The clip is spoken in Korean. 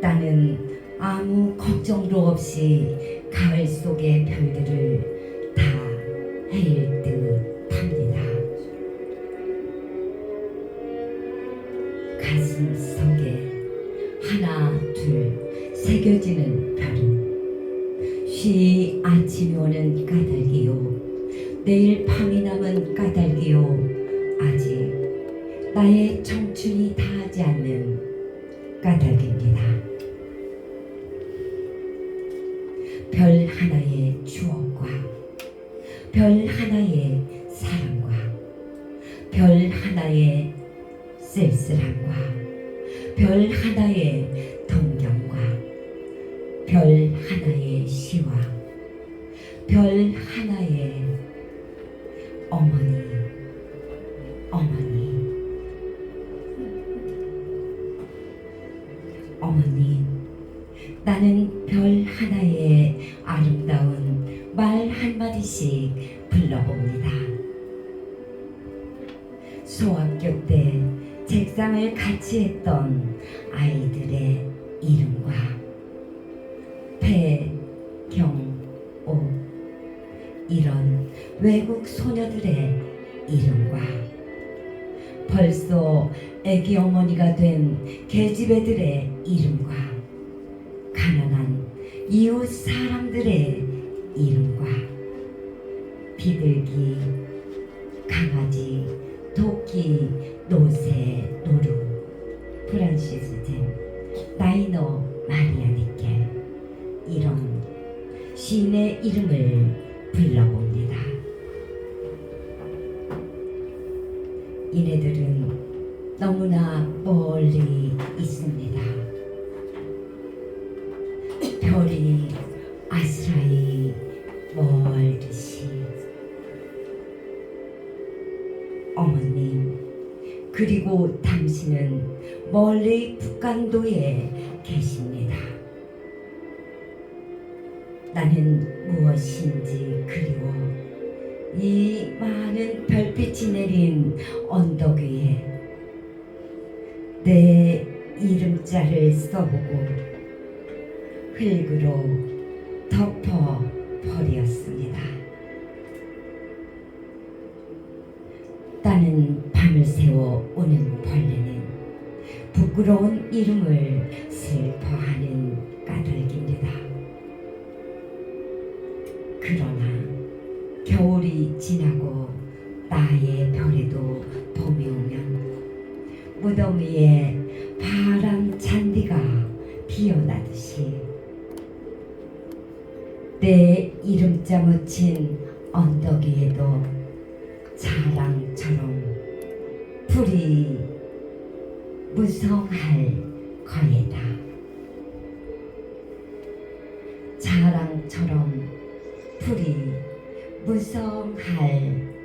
나는 아무 걱정도 없이 가을 속의 별들을 다 헤일 듯 합니다. 가슴 속에 하나 둘 새겨지는 별은 쉬 아침이 오는 까닭이요 내일 밤이 남은 까닭이요 아직 나의 청춘이 다하지 않는 까닭입니다. 별 하나의 추억과 별 하나의 사랑과 별 하나의 쓸쓸함과 별 하나의 동경과 별 하나의 시와 별 하나의 어머니 나는 별 하나의 아름다운 말 한마디씩 불러봅니다. 소학교 때 책상을 같이 했던 아이들의 이름과 배경옥 이런 외국 소녀들의 이름과 벌써 애기 어머니가 된 계집애들의 이름과 가난한 이웃 사람들의 이름과 비둘기, 강아지, 토끼, 노새, 노루, 프란시스 젠, 나이너, 마리아 니켈 이런 시인의 이름을 불러봅니다. 이네들은 너무나 멀리 있습니다. 별이 아스라이 멀듯이 어머님 그리고 당신은 멀리 북간도에 계십니다. 나는 무엇인지 그리워 이 많은 별빛이 내린 언덕 위에 내 이름자를 써보고 흙으로 덮어 버렸습니다. 나는 밤을 새워 오는 벌레는 부끄러운 이름을 슬퍼하는 까닭입니다. 그러나 겨울이 지나고 나의 별에도 봄이 오면 무덤 위에 내 이름자 묻힌 언덕 위에도 자랑처럼 풀이 무성할 거예다. 자랑처럼 풀이 무성할